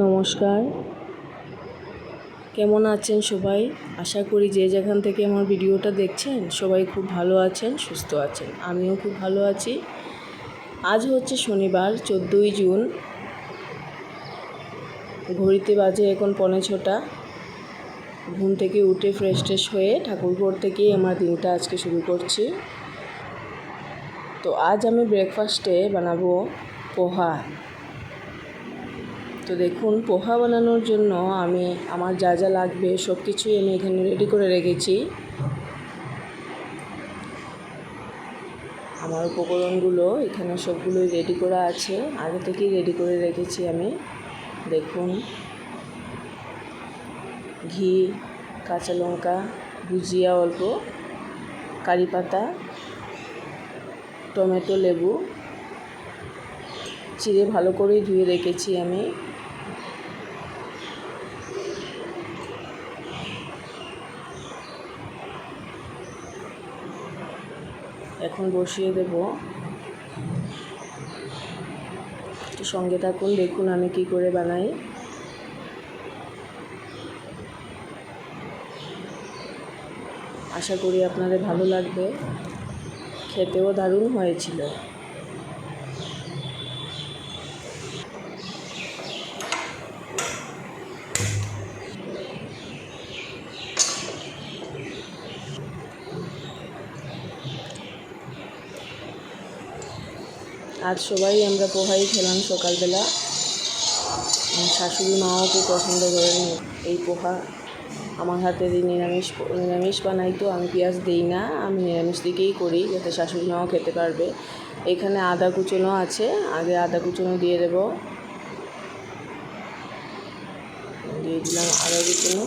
নমস্কার। কেমন আছেন সবাই? আশা করি যে যেখান থেকে আমার ভিডিওটা দেখছেন, সবাই খুব ভালো আছেন, সুস্থ আছেন। আমিও খুব ভালো আছি। আজ হচ্ছে শনিবার, চোদ্দোই জুন। ঘড়িতে বাজে এখন পৌনে ছটা। ঘুম থেকে উঠে ফ্রেশ ট্রেশ হয়ে ঠাকুরঘর থেকেই আমার দিনটা আজকে শুরু করছি। তো আজ আমি ব্রেকফাস্টে বানাবো পোহা। তো দেখুন, পোহা বানানোর জন্য আমি আমার যা যা লাগবে সব কিছুই আমি এখানে রেডি করে রেখেছি। আমার উপকরণগুলো এখানে সবগুলোই রেডি করা আছে। আগে থেকেই রেডি করে রেখেছি আমি। দেখুন, ঘি, কাঁচা লঙ্কা, ভুজিয়া অল্প, কারি পাতা, টমেটো, লেবু, চিড়ে ভালো করে ধুয়ে রেখেছি আমি। এখন বসিয়ে দেব। সঙ্গে থাকুন, দেখুন আমি কি করে বানাই। আশা করি আপনাদের ভালো লাগবে। খেতেও দারুণ হয়েছিল। আজ সবাই আমরা পোহাই খেলাম সকালবেলা। শাশুড়ি মাও খুব পছন্দ করেন এই পোহা। আমার হাতে এই নিরামিষ নিরামিষ বানাই তো, আমি পেঁয়াজ দিই না, আমি নিরামিষ দিকেই করি, যাতে শাশুড়ি মাও খেতে পারবে। এখানে আদা কুচনো আছে, আগে আদা কুচনো দিয়ে দেব। দিয়ে দিলাম আদা কুচনো।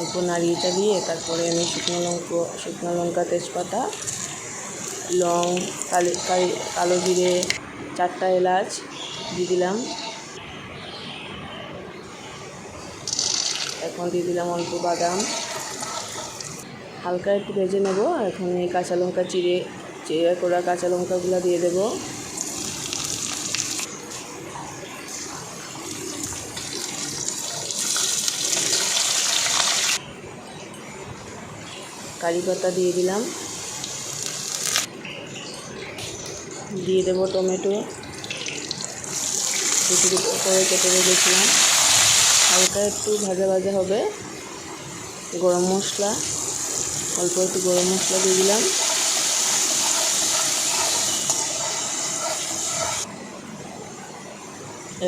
অল্প নাড়িয়ে চাড়িয়ে, তারপরে আমি শুকনো লঙ্কা শুকনো লঙ্কা তেজপাতা লং, কালি কালি জিরে চারটা এলাচ দিয়ে দিলাম। এখন দিয়ে দিলাম অল্প বাদাম। হালকা একটু ভেজে নেব এখন এই কাঁচা লঙ্কা চিড়ে চিড়ে করা কাঁচা লঙ্কাগুলো দিয়ে দেব। কারি পাতা দিয়ে দিলাম। দিয়ে দেবো টমেটো। কুচি করে কেটে রেখেছিলাম। হালকা একটু ভাজা ভাজা হবে। গরম মশলা, অল্প একটু গরম মশলা দিয়ে দিলাম।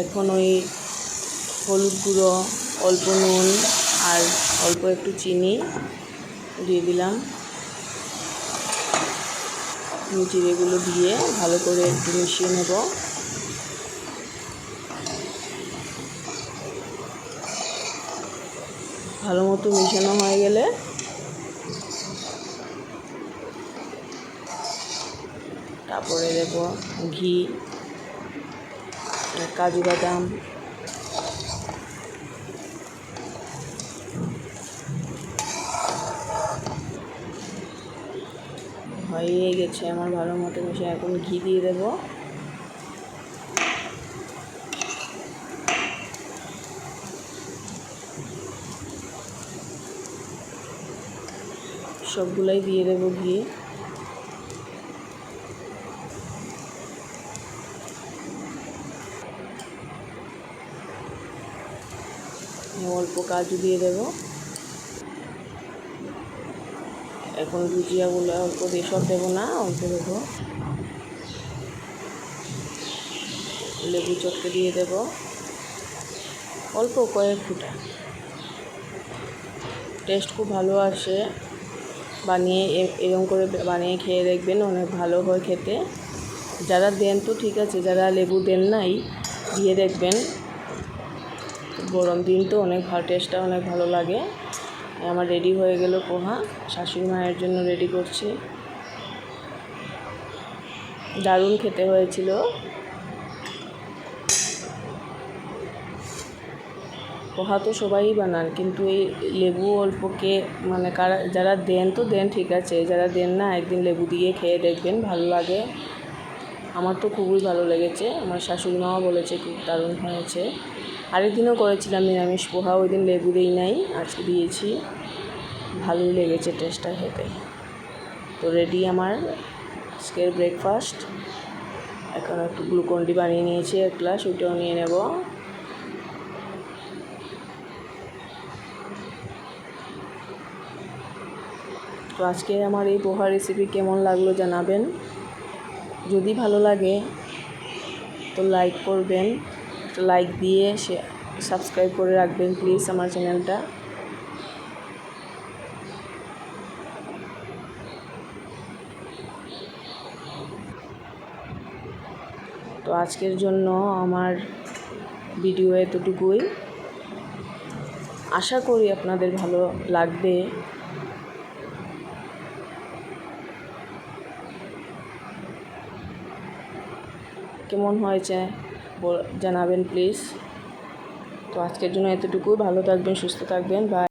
এখন ওই হলুদ গুঁড়ো, অল্প নুন আর অল্প একটু চিনি দিয়ে দিলাম। চিড়েগুলো দিয়ে ভালো করে একটু মিশিয়ে নেব। ভালো মতো মিশানো হয়ে গেলে তারপরে দেব ঘি, কাজু বাদাম হয়ে গেছে আমার ভালো মতো মিশে এখন ঘি দিয়ে দেবো। সবগুলাই দিয়ে দেবো ঘি। অল্প কাজু দিয়ে দেব। এখন ভুজিয়াগুলো অল্প দিয়ে সব দেবো না, অল্প দেবো। লেবু চটকে দিয়ে দেব। অল্প কয়েক ফুটা। টেস্ট খুব ভালো আসে। বানিয়ে এরকম করে বানিয়ে খেয়ে দেখবেন, অনেক ভালো হয় খেতে। যারা দেন তো ঠিক আছে, যারা লেবু দেন নাই, দিয়ে দেখবেন। গরম দিন তো অনেক ভালো টেস্টটা অনেক ভালো লাগে। আমার রেডি হয়ে গেল পোহা। শাশুড়ি মায়ের জন্য রেডি করছি। দারুণ খেতে হয়েছিল। পোহা তো সবাই বানান, কিন্তু এই লেবু অল্পকে মানে কারা যারা দেন তো দেন ঠিক আছে, যারা দেন না একদিন লেবু দিয়ে খেয়ে দেখবেন, ভালো লাগে। আমার তো খুবই ভালো লেগেছে। আমার শাশুড়ি মাও বলেছে খুব দারুণ হয়েছে। আরেকদিনও করেছিলাম নিরামিষ পোহা, ওই দিন লেবু দিই নাই, আজকে দিয়েছি। ভালোই লেগেছে টেস্টটা খেতে। তো রেডি আমার আজকের ব্রেকফাস্ট এখন একটু গ্লুকন্ডি বানিয়ে নিয়েছি, এক গ্লাস ওইটাও নিয়ে নেব। তো আজকে আমার এই পোহা রেসিপি কেমন লাগল জানাবেন। যদি ভালো লাগে, তো লাইক করবেন। লাইক দিয়ে সে সাবস্ক্রাইব করে রাখবেন প্লিজ আমার চ্যানেলটা তো আজকের জন্য আমার ভিডিও এতটুকুই। আশা করি আপনাদের ভালো লাগবে। কেমন হয়েছে জানাবেন প্লিজ তো আজকের জন্য এতটুকুই। ভালো থাকবেন সুস্থ থাকবেন। বা